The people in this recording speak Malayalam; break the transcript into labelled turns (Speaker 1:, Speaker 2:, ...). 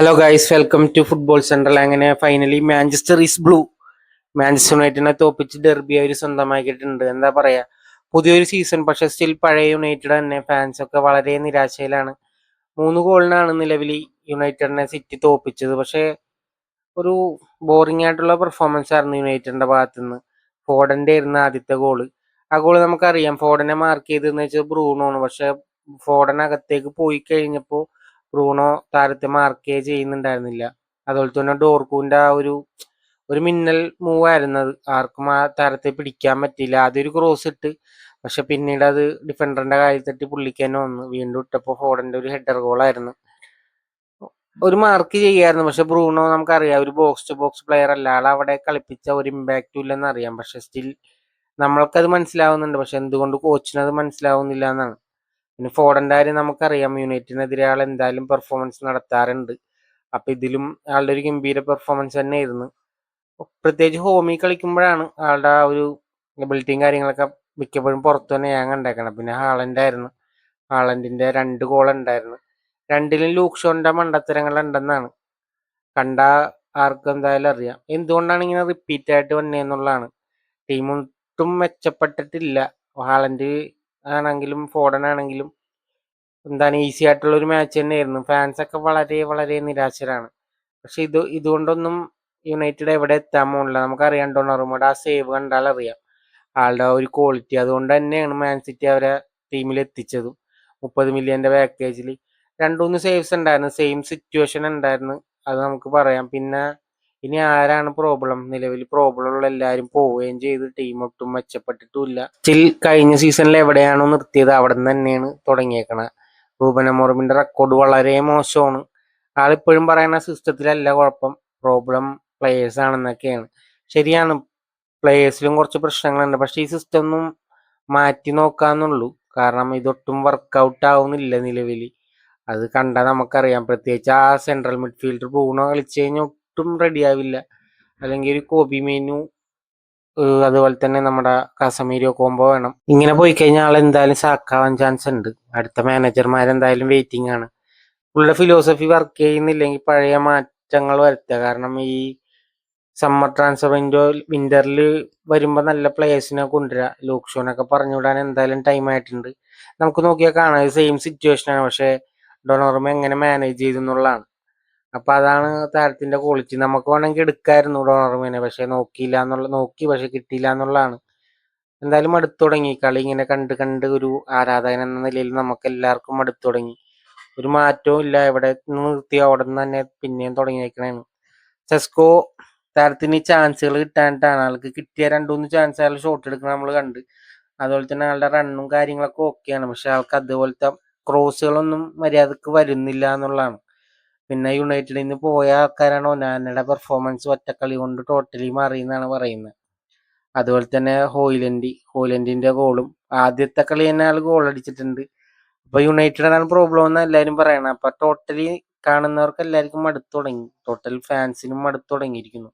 Speaker 1: Hello guys welcome to football central അങ്ങനെ finally Manchester is blue Manchester യുണൈറ്റഡിനെ തോപ്പിച്ച് ഡെർബി അവർ സ്വന്തമാക്കിയിട്ടുണ്ട്. എന്താ പറയാ? പുതിയൊരു സീസൺ പക്ഷെ സ്റ്റിൽ പഴയ യുണൈറ്റഡ് തന്നെ ഫാൻസ് ഒക്കെ വളരെ നിരാശയിലാണ്. മൂന്ന് ഗോളിനാണ് നിലവിൽ യുണൈറ്റഡിനെ സിറ്റി തോപ്പിച്ചത്. പക്ഷേ ഒരു ബോറിംഗ് ആയിട്ടുള്ള പെർഫോമൻസ് ആയിരുന്നു യുണൈറ്റഡിന്റെ ഭാഗത്ത് നിന്ന് ഫോഡന്റെ ആയിരുന്നു ആദ്യത്തെ ഗോൾ ആ ഗോൾ നമുക്കറിയാം. ഫോഡനെ മാർക്ക് ചെയ്തതെന്ന് വെച്ചാൽ ബ്രൂണോ ആണ്. പക്ഷെ ഫോഡൻ അകത്തേക്ക് പോയി കഴിഞ്ഞപ്പോൾ ബ്രൂണോ താരത്തെ മാർക്കേ ചെയ്യുന്നുണ്ടായിരുന്നില്ല. അതുപോലെ തന്നെ ഡോർക്കൂന്റെ ആ ഒരു ഒരു മിന്നൽ മൂവ് ആയിരുന്നു ആർക്കും ആ താരത്തെ പിടിക്കാൻ പറ്റിയില്ല. ആദ്യം ഒരു ക്രോസ് ഇട്ട് പക്ഷെ പിന്നീട് അത് ഡിഫൻഡറിന്റെ കാലിൽ തട്ടി പുള്ളിക്ക് തന്നെ വന്നു. വീണ്ടും ഇട്ടപ്പോൾ ഫോഡന്റെ ഒരു ഹെഡർ ഗോളായിരുന്നു ഒരു മാർക്ക് ചെയ്യായിരുന്നു. പക്ഷെ ബ്രൂണോ നമുക്കറിയാം ഒരു ബോക്സ് ടു ബോക്സ് പ്ലെയർ അല്ല. ആൾ അവിടെ കളിപ്പിച്ച ഒരു ഇമ്പാക്റ്റും ഇല്ലെന്ന് അറിയാം. പക്ഷെ സ്റ്റിൽ നമ്മൾക്കത് മനസ്സിലാവുന്നുണ്ട്. പക്ഷെ എന്തുകൊണ്ട് കോച്ചിനത് മനസ്സിലാവുന്നില്ല എന്നാണ്. പിന്നെ ഫോഡന്റെ കാര്യം നമുക്കറിയാം. യുണൈറ്റിനെതിരെ ആൾ എന്തായാലും പെർഫോമൻസ് നടത്താറുണ്ട്. അപ്പം ഇതിലും ആളുടെ ഒരു ഗംഭീര പെർഫോമൻസ് തന്നെ ആയിരുന്നു പ്രത്യേകിച്ച് ഹോമി കളിക്കുമ്പോഴാണ് ആളുടെ ആ ഒരു എബിലിറ്റിയും കാര്യങ്ങളൊക്കെ മിക്കപ്പോഴും പുറത്തു തന്നെ ഞാൻ കണ്ടേക്കണം പിന്നെ ഹാളന്റെ ആയിരുന്നു. ഹാളൻഡിന്റെ രണ്ട് ഗോൾ ഉണ്ടായിരുന്നു. രണ്ടിലും ലൂക്ഷോന്റെ മണ്ടത്തരങ്ങൾ ഉണ്ടെന്നാണ്. കണ്ട ആർക്കും എന്തായാലും അറിയാം. എന്തുകൊണ്ടാണ് ഇങ്ങനെ റിപ്പീറ്റ് ആയിട്ട് വന്നതെന്നുള്ളതാണ് ടീമൊട്ടും മെച്ചപ്പെട്ടിട്ടില്ല. ഹാളൻഡ് ആണെങ്കിലും ഫോഡൻ ആണെങ്കിലും എന്താണ് ഈസി ആയിട്ടുള്ള ഒരു മാച്ച് തന്നെയായിരുന്നു. ഫാൻസ് ഒക്കെ വളരെ വളരെ നിരാശരാണ്. പക്ഷെ ഇത് ഇതുകൊണ്ടൊന്നും യുണൈറ്റഡ് എവിടെ എത്താൻ പോകുന്നില്ല നമുക്കറിയാം ഡൊണറുമോടെ ആ സേവ് കണ്ടാൽ അറിയാം. ആളുടെ ഒരു ക്വാളിറ്റി അതുകൊണ്ട് തന്നെയാണ് മാൻ സിറ്റി അവരെ ടീമിൽ എത്തിച്ചതും. മുപ്പത് മില്യന്റെ പാക്കേജിൽ രണ്ടുമൂന്ന് സേവ്സ് ഉണ്ടായിരുന്നു. സെയിം സിറ്റുവേഷൻ ഉണ്ടായിരുന്നു. അത് നമുക്ക് പറയാം. പിന്നെ ഇനി ആരാണ് പ്രോബ്ലം നിലവിൽ പ്രോബ്ലം ഉള്ള എല്ലാവരും പോവുകയും ചെയ്ത്. ടീം ഒട്ടും മെച്ചപ്പെട്ടിട്ടുമില്ല. സ്റ്റിൽ കഴിഞ്ഞ സീസണിൽ എവിടെയാണോ നിർത്തിയത് അവിടെ നിന്ന് തന്നെയാണ് തുടങ്ങിയേക്കണത്. റൂബൻ അമോറമിന്റെ റെക്കോർഡ് വളരെ മോശമാണ്. ആളിപ്പോഴും പറയുന്ന സിസ്റ്റത്തിലല്ല കുഴപ്പം. പ്രോബ്ലം പ്ലേയേഴ്സ് ആണെന്നൊക്കെയാണ്. ശരിയാണ്. പ്ലേയേഴ്സിലും കുറച്ച് പ്രശ്നങ്ങളുണ്ട്. പക്ഷേ ഈ സിസ്റ്റം ഒന്നും മാറ്റി നോക്കാന്നുള്ളൂ. കാരണം ഇതൊട്ടും വർക്കൗട്ട് ആവുന്നില്ല നിലവിൽ അത് കണ്ടാൽ നമുക്കറിയാം. പ്രത്യേകിച്ച് ആ സെൻട്രൽ മിഡ്ഫീൽഡർ ബ്രൂണോ കളിച്ചു കഴിഞ്ഞാൽ ഒട്ടും റെഡിയാവില്ല അല്ലെങ്കിൽ ഒരു കോബി മെനു അതുപോലെ തന്നെ നമ്മുടെ കാസമീരിയോ കോംബോ വേണം. ഇങ്ങനെ പോയി കഴിഞ്ഞാൽ ആൾ എന്തായാലും സാക്കാവാൻ ചാൻസ് ഉണ്ട്. അടുത്ത മാനേജർമാരെന്തായാലും വെയിറ്റിംഗ് ആണ്. പുള്ളിയുടെ ഫിലോസഫി വർക്ക് ചെയ്യുന്നില്ലെങ്കിൽ പഴയ മാറ്റങ്ങൾ വരുത്തുക. കാരണം ഈ സമ്മർ ട്രാൻസ്ഫർ വിൻഡോ വിന്ററിൽ വരുമ്പോൾ നല്ല പ്ലേയേഴ്സിനെ കൊണ്ടുവരിക ലൂക്ഷോനൊക്കെ പറഞ്ഞു വിടാൻ എന്തായാലും ടൈം ആയിട്ടുണ്ട്. നമുക്ക് നോക്കിയാൽ കാണാം. സെയിം സിറ്റുവേഷനാണ് പക്ഷെ ഡൊണോർമ എങ്ങനെ മാനേജ് ചെയ്തു എന്നുള്ളതാണ്. അപ്പൊ അതാണ് താരത്തിന്റെ ക്വാളിറ്റി നമുക്ക് വേണമെങ്കിൽ എടുക്കായിരുന്നു ഡോണർമേനെ പക്ഷെ നോക്കിയില്ല എന്നുള്ള നോക്കി പക്ഷെ കിട്ടിയില്ല എന്നുള്ളതാണ്. എന്തായാലും അടുത്തു തുടങ്ങി. കളി ഇങ്ങനെ കണ്ട് കണ്ട് ഒരു ആരാധകൻ എന്ന നിലയിൽ നമുക്ക് എല്ലാവർക്കും അടുത്തു തുടങ്ങി. ഒരു മാറ്റവും ഇല്ല. എവിടെ നിർത്തി അവിടെ നിന്ന് തന്നെ പിന്നെയും തുടങ്ങിയേക്കണേന്ന്. ചെസ്കോ താരത്തിന് ചാൻസുകൾ കിട്ടാനിട്ടാണ്. ആൾക്ക് കിട്ടിയ രണ്ടു മൂന്ന് ചാൻസ് അയാൾ ഷോട്ട് എടുക്കണം നമ്മൾ കണ്ട്. അതുപോലെ തന്നെ ആളുടെ റണ്ണും കാര്യങ്ങളൊക്കെ ഓക്കെയാണ് പക്ഷെ ആൾക്ക് അതുപോലത്തെ ക്രോസുകളൊന്നും മര്യാദയ്ക്ക് വരുന്നില്ല എന്നുള്ളതാണ്. പിന്നെ യുണൈറ്റഡിൽ നിന്ന് പോയ ആൾക്കാരാണ്? ഒനാനയുടെ പെർഫോമൻസ് ഒറ്റക്കളി കൊണ്ട് ടോട്ടലി മാറി എന്നാണ് പറയുന്നത്. അതുപോലെ തന്നെ ഹോയിലൻഡ് ഹോയിലൻഡിന്റെ ഗോളും ആദ്യത്തെ കളി തന്നെ ആൾ ഗോൾ അടിച്ചിട്ടുണ്ട്. അപ്പൊ യുണൈറ്റഡാണ് പ്രോബ്ലം എന്ന് എല്ലാവരും പറയണം. അപ്പൊ ടോട്ടലി കാണുന്നവർക്ക് എല്ലാവർക്കും മടുത്തു തുടങ്ങി. ടോട്ടൽ ഫാൻസിനും മടുത്തു തുടങ്ങിയിരിക്കുന്നു.